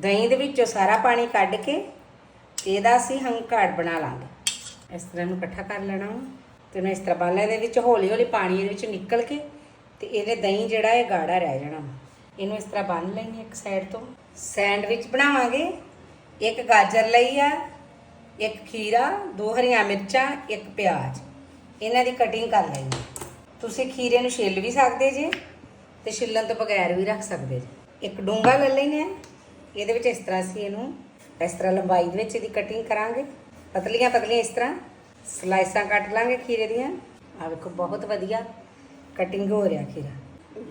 ਦਹੀਂ ਦੇ ਵਿੱਚੋਂ ਸਾਰਾ ਪਾਣੀ ਕੱਢ ਕੇ ਤੇ ਇਹਦਾ ਅਸੀਂ ਹੰਕਾੜ ਬਣਾ ਲਾਂਗੇ। ਇਸ ਤਰ੍ਹਾਂ ਨੂੰ ਇਕੱਠਾ ਕਰ ਲੈਣਾ ਵਾ। ਤੇ ਉਹਨੂੰ ਇਸ ਤਰ੍ਹਾਂ ਬੰਨ ਲੈਣਾ ਇਹਦੇ ਵਿੱਚ ਹੌਲੀ ਹੌਲੀ ਪਾਣੀ ਇਹਦੇ ਵਿੱਚ ਨਿਕਲ ਕੇ ਤੇ ਇਹਦੇ ਦਹੀਂ ਜਿਹੜਾ ਇਹ ਗਾੜਾ ਰਹਿ ਜਾਣਾ ਵਾ। ਇਹਨੂੰ ਇਸ ਤਰ੍ਹਾਂ ਬੰਨ ਲੈਣੀ ਇੱਕ ਸਾਈਡ ਤੋਂ। ਸੈਂਡਵਿਚ ਬਣਾਵਾਂਗੇ। ਇੱਕ ਗਾਜਰ ਲਈ ਆ, ਇੱਕ ਖੀਰਾ, ਦੋ ਹਰੀਆਂ ਮਿਰਚਾਂ, ਇੱਕ ਪਿਆਜ਼। ਇਹਨਾਂ ਦੀ ਕਟਿੰਗ ਕਰ ਲੈਣੀ ਤੁਸੀਂ ਖੀਰੇ ਨੂੰ ਛਿੱਲ ਵੀ ਸਕਦੇ ਜੇ ਤੇ ਛਿੱਲਣ ਤੋਂ ਬਗੈਰ ਵੀ ਰੱਖ ਸਕਦੇ ਜੇ। ਇੱਕ ਡੂੰਗਾ ਲੈ ਲੈਣੇ ਆ ਇਹਦੇ ਵਿੱਚ ਇਸ ਤਰ੍ਹਾਂ ਅਸੀਂ ਇਹਨੂੰ ਇਸ ਤਰ੍ਹਾਂ ਲੰਬਾਈ ਦੇ ਵਿੱਚ ਇਹਦੀ ਕਟਿੰਗ ਕਰਾਂਗੇ। ਪਤਲੀਆਂ ਪਤਲੀਆਂ ਇਸ ਤਰ੍ਹਾਂ ਸਲਾਈਸਾਂ ਕੱਟ ਲਾਂਗੇ ਖੀਰੇ ਦੀਆਂ। ਆ ਵੇਖੋ, ਬਹੁਤ ਵਧੀਆ ਕਟਿੰਗ ਹੋ ਰਿਹਾ ਖੀਰਾ।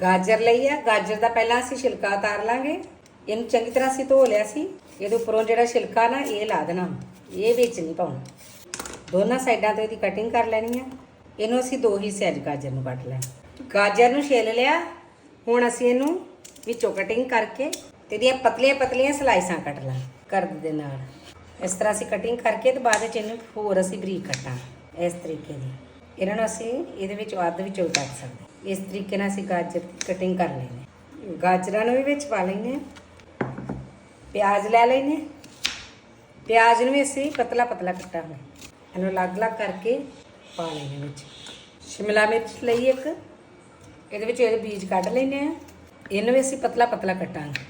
ਗਾਜਰ ਲਈ ਆ। ਗਾਜਰ ਦਾ ਪਹਿਲਾਂ ਅਸੀਂ ਛਿਲਕਾ ਉਤਾਰ ਲਾਂਗੇ। ਇਹਨੂੰ ਚੰਗੀ ਤਰ੍ਹਾਂ ਅਸੀਂ ਧੋ ਲਿਆ ਸੀ। ਇਹਦੇ ਉੱਪਰੋਂ ਜਿਹੜਾ ਛਿਲਕਾ ਨਾ, ਇਹ ਲਾ ਦੇਣਾ। ਇਹ ਵਿੱਚ ਨਹੀਂ ਪਾਉਣਾ। ਦੋਨਾਂ ਸਾਈਡਾਂ ਤੋਂ ਇਹਦੀ ਕਟਿੰਗ ਕਰ ਲੈਣੀ ਆ। ਇਹਨੂੰ ਅਸੀਂ ਦੋ ਹਿੱਸੇ ਅੱਜ ਗਾਜਰ ਨੂੰ ਕੱਟ ਲੈਣਾ। ਗਾਜਰ ਨੂੰ ਛਿੱਲ ਲਿਆ। ਹੁਣ ਅਸੀਂ ਇਹਨੂੰ ਵਿੱਚੋਂ ਕਟਿੰਗ ਕਰਕੇ ਤੇ ਇਹਦੀਆਂ ਪਤਲੀਆਂ ਪਤਲੀਆਂ ਸਲਾਈਸਾਂ ਕੱਟ ਲਾਂ, ਕਰਦ ਦੇ ਨਾਲ। ਇਸ ਤਰ੍ਹਾਂ ਅਸੀਂ ਕਟਿੰਗ ਕਰਕੇ ਤੇ ਬਾਅਦ ਵਿੱਚ ਇਹਨੂੰ ਹੋਰ ਅਸੀਂ ਬਰੀਕ ਕੱਟਾਂ, ਇਸ ਤਰੀਕੇ ਦੀ। ਇਹਨਾਂ ਨੂੰ ਅਸੀਂ ਇਹਦੇ ਵਿੱਚ ਅੱਧ ਵਿੱਚੋਂ ਕੱਟ ਸਕਦੇ ਇਸ ਤਰੀਕੇ ਨਾਲ ਅਸੀਂ ਗਾਜਰ ਦੀ ਕਟਿੰਗ ਕਰ ਲੈਂਦੇ ਗਾਜਰਾਂ ਨੂੰ ਵੀ ਵਿੱਚ ਪਾ ਲੈਂਦੇ ਹਾਂ। ਪਿਆਜ਼ ਲੈ ਲੈਨੇ ਪਿਆਜ਼ ਨੂੰ ਵੀ ਅਸੀਂ ਪਤਲਾ ਪਤਲਾ ਕੱਟਾਂਗੇ। ਇਹਨੂੰ ਅਲੱਗ-ਅਲੱਗ ਕਰਕੇ ਪਾ ਲੈਣੇ ਵਿੱਚ। ਸ਼ਿਮਲਾ ਮਿਰਚ ਲਈ ਇੱਕ। ਇਹਦੇ ਵਿੱਚ ਇਹਦੇ ਬੀਜ ਕੱਢ ਲੈਨੇ ਆ ਇਹਨੂੰ ਵੀ ਅਸੀਂ ਪਤਲਾ ਪਤਲਾ ਕੱਟਾਂਗੇ।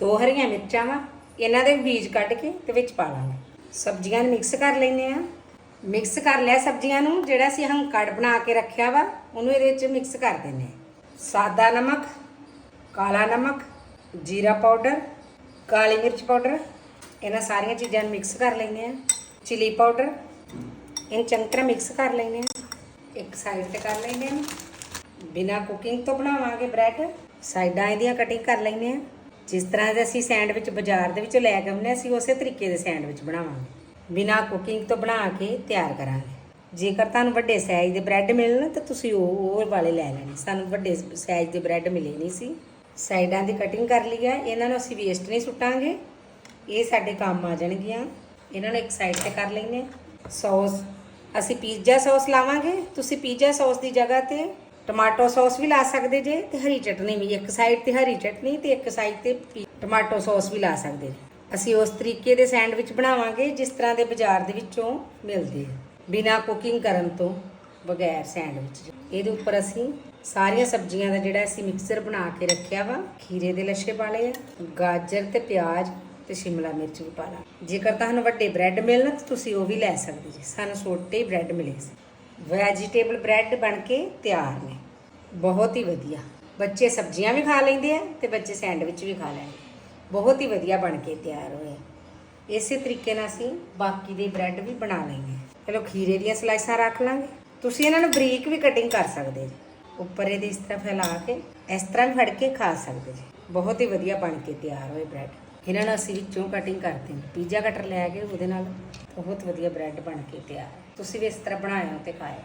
ਦੋ ਹਰੀਆਂ ਮਿਰਚਾਂ ਵਾ, ਇਹਨਾਂ ਦੇ ਬੀਜ ਕੱਢ ਕੇ ਤੇ ਵਿੱਚ ਪਾ ਲਾਂਗੇ। ਸਬਜ਼ੀਆਂ ਨੂੰ ਮਿਕਸ ਕਰ ਲੈਨੇ ਆ। ਮਿਕਸ ਕਰ ਲਿਆ ਸਬਜ਼ੀਆਂ ਨੂੰ, ਜਿਹੜਾ ਅਸੀਂ ਹੰਕੜ ਬਣਾ ਕੇ ਰੱਖਿਆ ਵਾ, ਉਹਨੂੰ ਇਹਦੇ ਵਿੱਚ ਮਿਕਸ ਕਰ ਦਿੰਨੇ ਆ। ਸਾਦਾ ਨਮਕ, ਕਾਲਾ ਨਮਕ, ਜੀਰਾ ਪਾਊਡਰ, ਕਾਲੀ ਮਿਰਚ ਪਾਊਡਰ, ਇਹਨਾਂ ਸਾਰੀਆਂ ਚੀਜ਼ਾਂ ਨੂੰ ਮਿਕਸ ਕਰ ਲੈਂਦੇ ਆ। ਚਿਲੀ ਪਾਊਡਰ, ਇਹਨੂੰ ਚੰਗੀ ਤਰ੍ਹਾਂ ਮਿਕਸ ਕਰ ਲੈਂਦੇ ਆ। ਇੱਕ ਸਾਈਡ ਤੇ ਕਰ ਲੈਂਦੇ ਆ। ਬਿਨਾ ਕੁਕਿੰਗ ਤੋਂ ਬਣਾਵਾਂਗੇ ਬ੍ਰੈਡ ਸਾਈਡਾਂ ਇਹਦੀਆਂ ਕਟਿੰਗ ਕਰ ਲੈਂਦੇ ਆ। ਜਿਸ ਤਰ੍ਹਾਂ ਦੇ ਅਸੀਂ ਸੈਂਡਵਿਚ ਬਾਜ਼ਾਰ ਦੇ ਵਿੱਚ ਲੈ ਕੇ ਆਉਂਦੇ ਹਾਂ, ਅਸੀਂ ਉਸੇ ਤਰੀਕੇ ਦੇ ਸੈਂਡਵਿਚ ਬਣਾਵਾਂਗੇ। ਬਿਨਾ ਕੁਕਿੰਗ ਤੋਂ ਬਣਾ ਕੇ ਤਿਆਰ ਕਰਾਂਗੇ। ਜੇਕਰ ਤੁਹਾਨੂੰ ਵੱਡੇ ਸਾਈਜ਼ ਦੇ ਬ੍ਰੈਡ ਮਿਲਣ ਤਾਂ ਤੁਸੀਂ ਉਹ ਉਹ ਵਾਲੇ ਲੈ ਲੈਣੇ। ਸਾਨੂੰ ਵੱਡੇ ਸਾਈਜ਼ ਦੇ ਬ੍ਰੈਡ ਮਿਲੇ ਨਹੀਂ ਸੀ। ਸਾਈਡਾਂ ਦੀ ਕਟਿੰਗ ਕਰ ਲਈ ਹੈ ਇਹਨਾਂ ਨੂੰ ਅਸੀਂ ਵੇਸਟ ਨਹੀਂ ਸੁੱਟਾਂਗੇ। ਇਹ ਸਾਡੇ ਕੰਮ ਆ ਜਾਣਗੀਆਂ। ਇਹਨਾਂ ਨੂੰ ਇੱਕ ਸਾਈਡ ਤੇ ਕਰ ਲੈਨੇ ਸੌਸ ਅਸੀਂ ਪੀਜ਼ਾ ਸੌਸ ਲਾਵਾਂਗੇ। ਤੁਸੀਂ ਪੀਜ਼ਾ ਸੌਸ ਦੀ ਜਗ੍ਹਾ ਤੇ ਟਮਾਟੋ ਸੌਸ ਵੀ ਲਾ ਸਕਦੇ ਜੇ ਤੇ ਹਰੀ ਚਟਨੀ ਵੀ, ਇੱਕ ਸਾਈਡ ਤੇ ਹਰੀ ਚਟਨੀ ਤੇ ਇੱਕ ਸਾਈਡ ਤੇ ਟਮਾਟੋ ਸੌਸ ਵੀ ਲਾ ਸਕਦੇ ਜੇ। ਅਸੀਂ ਉਸ ਤਰੀਕੇ ਦੇ ਸੈਂਡਵਿਚ ਬਣਾਵਾਂਗੇ ਜਿਸ ਤਰ੍ਹਾਂ ਦੇ ਬਾਜ਼ਾਰ ਦੇ ਵਿੱਚੋਂ ਮਿਲਦੇ ਆ। ਬਿਨਾ ਕੁਕਿੰਗ ਕਰਨ ਤੋਂ ਬਗੈਰ ਸੈਂਡਵਿਚ ਇਹਦੇ ਉੱਪਰ ਅਸੀਂ ਸਾਰੀਆਂ ਸਬਜ਼ੀਆਂ ਦਾ ਜਿਹੜਾ ਅਸੀਂ ਮਿਕਸਰ ਬਣਾ ਕੇ ਰੱਖਿਆ ਵਾ, ਖੀਰੇ ਦੇ ਲੱਛੇ ਪਾ ਆ, ਗਾਜਰ ਤੇ ਪਿਆਜ਼ ਤੇ ਸ਼ਿਮਲਾ ਮਿਰਚ ਵੀ ਪਾ ਲਾ। ਜੇਕਰ ਤੁਹਾਨੂੰ ਵੱਡੇ ਬ੍ਰੈਡ ਮਿਲਣ ਤਾਂ ਤੁਸੀਂ ਉਹ ਵੀ ਲੈ ਸਕਦੇ ਜੀ। ਸਾਨੂੰ ਛੋਟੇ ਹੀ ਬ੍ਰੈਡ ਮਿਲੇ ਸੀ। ਵੈਜੀਟੇਬਲ ਬ੍ਰੈਡ ਬਣ ਕੇ ਤਿਆਰ ਨੇ। ਬਹੁਤ ਹੀ ਵਧੀਆ। ਬੱਚੇ ਸਬਜ਼ੀਆਂ ਵੀ ਖਾ ਲੈਂਦੇ ਆ ਤੇ ਬੱਚੇ ਸੈਂਡਵਿਚ ਵੀ ਖਾ ਲੈਂਦੇ ਬਹੁਤ ਹੀ ਵਧੀਆ ਬਣ ਕੇ ਤਿਆਰ ਹੋਏ ਇਸੇ ਤਰੀਕੇ ਨਾਲ ਅਸੀਂ ਬਾਕੀ ਦੇ ਬ੍ਰੈਡ ਵੀ ਬਣਾ ਲੈਂਗੇ ਚਲੋ ਖੀਰੇ ਦੀਆਂ ਸਲਾਈਸਾਂ ਰੱਖ ਲਾਂਗੇ। ਤੁਸੀਂ ਇਹਨਾਂ ਨੂੰ ਬਰੀਕ ਵੀ ਕਟਿੰਗ ਕਰ ਸਕਦੇ ਜੀ। ਉੱਪਰ ਇਹਦੀ ਇਸ ਤਰ੍ਹਾਂ ਫੈਲਾ ਕੇ, ਇਸ ਤਰ੍ਹਾਂ ਵੀ ਫੜ ਕੇ ਖਾ ਸਕਦੇ ਜੀ। ਬਹੁਤ ਹੀ ਵਧੀਆ ਬਣ ਕੇ ਤਿਆਰ ਹੋਏ ਬ੍ਰੈਡ। ਇਹਨਾਂ ਨੂੰ ਅਸੀਂ ਵਿੱਚੋਂ ਕਟਿੰਗ ਕਰਦੇ ਹਾਂ। ਪੀਜ਼ਾ ਕਟਰ ਲੈ ਕੇ ਉਹਦੇ ਨਾਲ ਬਹੁਤ ਵਧੀਆ ਬ੍ਰੈਡ ਬਣ ਕੇ ਤਿਆਰ ਤੁਸੀਂ ਵੀ ਇਸ ਤਰ੍ਹਾਂ ਬਣਾਇਓ ਤੇ ਖਾਇਓ